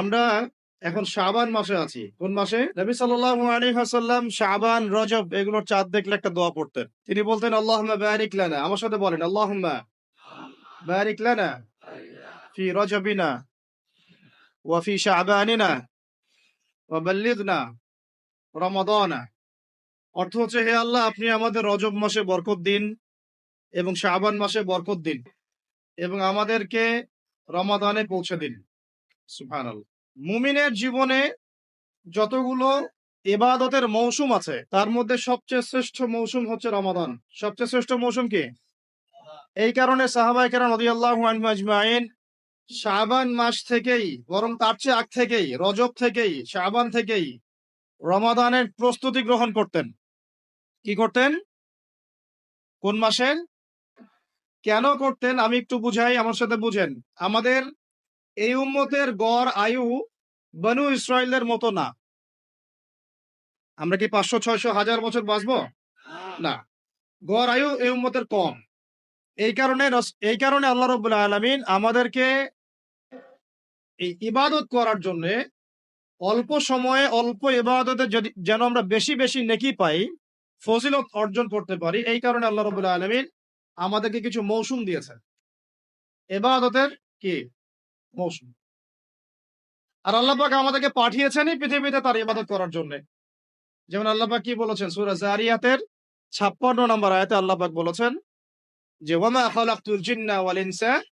আমরা এখন শাবান মাসে আছি। কোন মাসে? নবী সাল্লাল্লাহু আলাইহি ওয়াসাল্লাম শাবান, রজব এগুলোর চাঁদ দেখলে একটা দোয়া পড়তেন। তিনি বলতেন, আল্লাহুম্মা বারিক লানা। আমার সাথে বলেন, আল্লাহুম্মা বারিক লানা ফি রজবিনা ওয়া ফি শাবানিনা ওয়া বাল্লিগনা রমাদানা। অর্থ হচ্ছে, হে আল্লাহ, আপনি আমাদের রজব মাসে বরকত দিন এবং শাবান মাসে বরকত দিন এবং আমাদেরকে রমাদানে পৌঁছে দিন। সুবহানাল্লাহ। মুমিনের জীবনে যতগুলো এবাদতের মৌসুম আছে, তার মধ্যে সবচেয়ে শ্রেষ্ঠ মৌসুম হচ্ছে রমাদান। সবচেয়ে শ্রেষ্ঠ মৌসুম কি? এই কারণে সাহাবাই কেরাম রাদিয়াল্লাহু আজমাইন শাবান মাস থেকেই, বরং তার চেয়ে আগ থেকেই, রজব থেকেই, শাবান থেকেই রমাদানের প্রস্তুতি গ্রহণ করতেন। কি করতেন? কোন মাসের? কেন করতেন? আমি একটু বুঝাই, আমার সাথে বুঝেন। আমাদের এই উম্মতের গড় আয়ু বনু ইসরায়েলের মতো না। আমরা কি পাঁচশো ছয়শো হাজার বছর বাঁচবো? না। গড় আয়ু এই উম্মতের কম। এই কারণে এই কারণে আল্লাহ রবুল্লা আলমিন আমাদেরকে এই ইবাদত করার জন্য অল্প সময়ে অল্প ইবাদতে যদি যেন আমরা বেশি বেশি নেকি পাই ফজিলত অর্জন করতে পারি এই কারণে আল্লাহ রবুল্লা আলমিন আমাদেরকে কিছু মৌসুম দিয়েছেন। এবাদতের কি? মৌসুম। আর আল্লাহ পাক আমাদেরকে পাঠিয়েছেনই পৃথিবীতে তার ইবাদত করার জন্য। যেমন আল্লাহ পাক কি বলেছেন? সূরা জারিয়াতের 56 নম্বর আয়াতে আল্লাহ পাক বলেছেন যে ওয়ামা খালাকতুল জিন্না ওয়াল ইনসা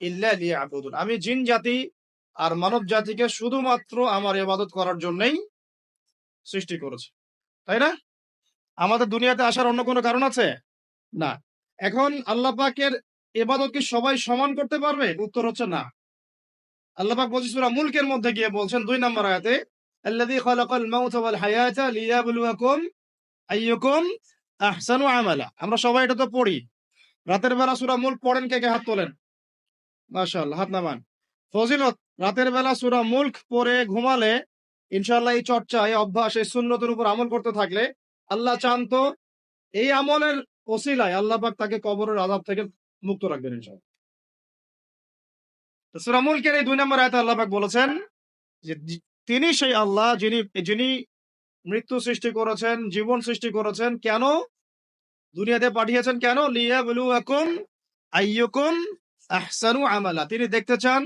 ইল্লা আমি জিন জাতি আর মানব জাতিকে শুধুমাত্র আমার ইবাদত করার জন্যই সৃষ্টি করেছে। তাই না? আমাদের দুনিয়াতে আসার অন্য কোনো কারণ আছে? না। এখন আল্লাহ পাকের এবাদত কি সবাই সমান করতে পারবে? উত্তর হচ্ছে না। মুলকের মধ্যে গিয়ে বলছেন দুই নম্বর আয়াতে আমরা সবাই এটা তো পড়ি। রাতের বেলা সুরা মুলক পড়েন কে কে? হাত তোলেন। হাত নামান। ফজিলত, রাতের বেলা সূরা মুলক পড়ে ঘুমালে ইনশাআল্লাহ এই চর্চা, এই অভ্যাস, এই সুন্নতের উপর আমল করতে থাকলে আল্লাহ চান তো এই আমলের ওসিলায় আল্লাহ পাক তাকে কবরের আযাব থেকে মুক্ত রাখবেন ইনশাআল্লাহ। তো সূরা মুলকের এই দুই নম্বর আয়াতে আল্লাহ পাক বলেছেন যে তিনি সেই আল্লাহ যিনি যিনি মৃত্যু সৃষ্টি করেছেন, জীবন সৃষ্টি করেছেন, কেন? দুনিয়াতে পাঠিয়েছেন কেন? লিয়াবলুয়াকুম আইয়ুকুম আহসানু আমালা। তিনি দেখতে চান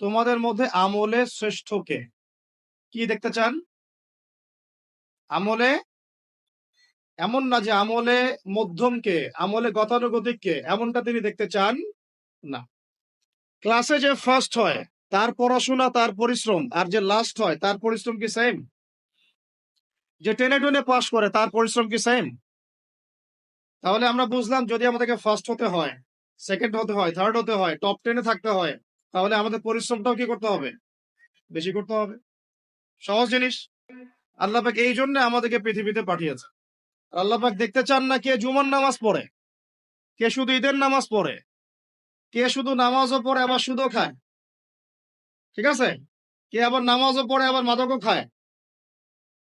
তোমাদের মধ্যে আমলে শ্রেষ্ঠ কে দেখতে চান? আমলে? এমন না যে আমলে মধ্যম কে আমলে গতানুগতিক কে এমনটা তিনি দেখতে চান না। ক্লাসে যে ফার্স্ট হয়, তার পড়াশোনা, তার পরিশ্রম, আর যে লাস্ট হয়, তার পরিশ্রম কি সেম যে টেনে টেনে পাস করে, তার পরিশ্রম কি সেম তাহলে আমরা বুঝলাম যদি আমাদেরকে ফার্স্ট হতে হয় সেকেন্ড হতে হয় থার্ড হতে হয় টপ টেনে থাকতে হয়, তাহলে আমাদের পরিশ্রমটাও কি করতে হবে? বেশি করতে হবে। সহজ জিনিস। আল্লাহ পাক এই জন্য আমাদেরকে পৃথিবীতে পাঠিয়েছে। আল্লাহ পাক দেখতে চান না কে জুমার নামাজ পড়ে, কে শুধু ঈদের নামাজ পড়ে কে শুধু নামাজও পড়ে, আবার সুদও খায়? ঠিক আছে? কে আবার নামাজও পড়ে, আবার মাদকও খায়?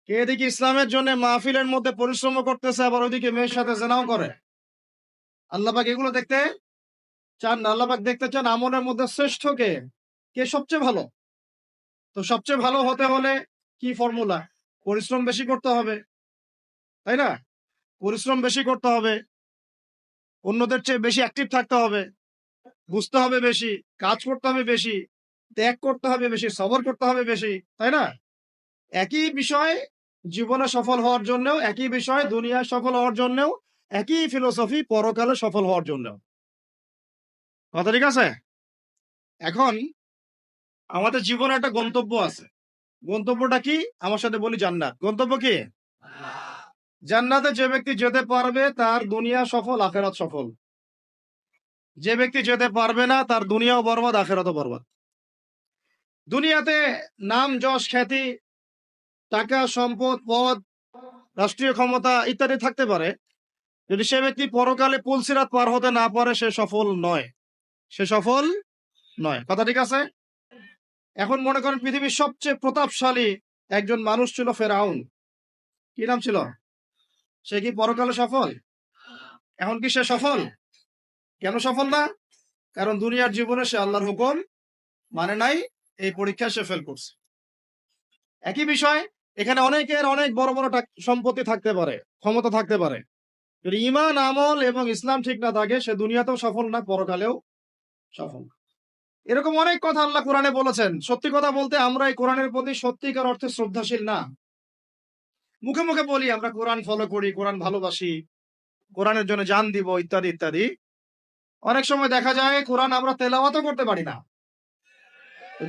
কে এদিকে ইসলামের জন্য মাহফিলের মধ্যে পরিশ্রম করতেছে, আবার ওইদিকে মেয়ের সাথে জেনাও করে? আল্লাপাক এগুলো দেখতে চান আল্লাপাক দেখতে চান আমলের মধ্যে শ্রেষ্ঠ কে? কে সবচেয়ে ভালো? তো সবচেয়ে ভালো হতে হলে কি ফর্মুলা পরিশ্রম বেশি করতে হবে, তাই না? পরিশ্রম বেশি করতে হবে, অন্যদের চেয়ে বেশি অ্যাক্টিভ থাকতে হবে বুঝতে হবে বেশি কাজ করতে হবে বেশি ত্যাগ করতে হবে বেশি সবর করতে হবে বেশি তাই না? একই বিষয় জীবনে সফল হওয়ার জন্যও একই বিষয় দুনিয়ায় সফল হওয়ার জন্যও একই ফিলোসফি পরকালে সফল হওয়ার জন্য কথা ঠিক আছে? এখন আমাদের জীবনে একটা গন্তব্য আছে। গন্তব্যটা কি? আমার সাথে বলি জান্নাত। গন্তব্য কি? জান্নাতে যে ব্যক্তি যেতে পারবে তার দুনিয়া সফল আখেরাত সফল। যে ব্যক্তি যেতে পারবে না, তার দুনিয়াও বরবাদ, আখেরাতও বরবাদ। দুনিয়াতে নাম, যশ, খ্যাতি, টাকা, সম্পদ, পদ, রাষ্ট্রীয় ক্ষমতা ইত্যাদি থাকতে পারে। যদি সে ব্যক্তি পরকালে পুলসিরাত পার হতে না পারে, সে সফল নয়। সে সফল নয়। কথা ঠিক আছে? এখন মনে করেন পৃথিবীর সবচেয়ে প্রতাপশালী একজন মানুষ ছিল ফেরাউন। কি নাম ছিল? সে কি পরকালে সফল? এখন কি সে সফল? কেন সফল না কারণ দুনিয়ার জীবনে সে আল্লাহর হুকুম মানে নাই, এই পরীক্ষা সে ফেল করছে। একই বিষয়, এখানে অনেকের অনেক বড় বড় সম্পত্তি থাকতে পারে, ক্ষমতা থাকতে পারে। যদি ইমান আমল এবং ইসলাম ঠিক না থাকে, সে দুনিয়াতেও সফল না, পরকালেও সফল। এরকম অনেক কথা আল্লাহ কোরআনে বলেছেন। সত্যি কথা বলতে আমরা এই কোরআনের প্রতি সত্যিকার অর্থে শ্রদ্ধাশীল না। মুখে মুখে বলি, আমরা কোরআন ফলো করি, কোরআন ভালোবাসি, কোরআনের জন্য জান দিব, ইত্যাদি ইত্যাদি। অনেক সময় দেখা যায় কোরআন আমরা তেলাওয়াতও করতে পারি না।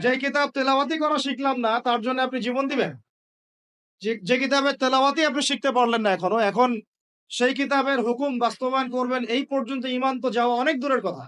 যে কিতাব তেলাওয়াতি করা শিখলাম না, তার জন্য আপনি জীবন দিবেন। যে কিতাবের তেলাওয়াতি আপনি শিখতে পারলেন না এখনও, এখন সেই কিতাবের হুকুম বাস্তবায়ন করবেন, এই পর্যন্ত ইমান তো যাওয়া অনেক দূরের কথা।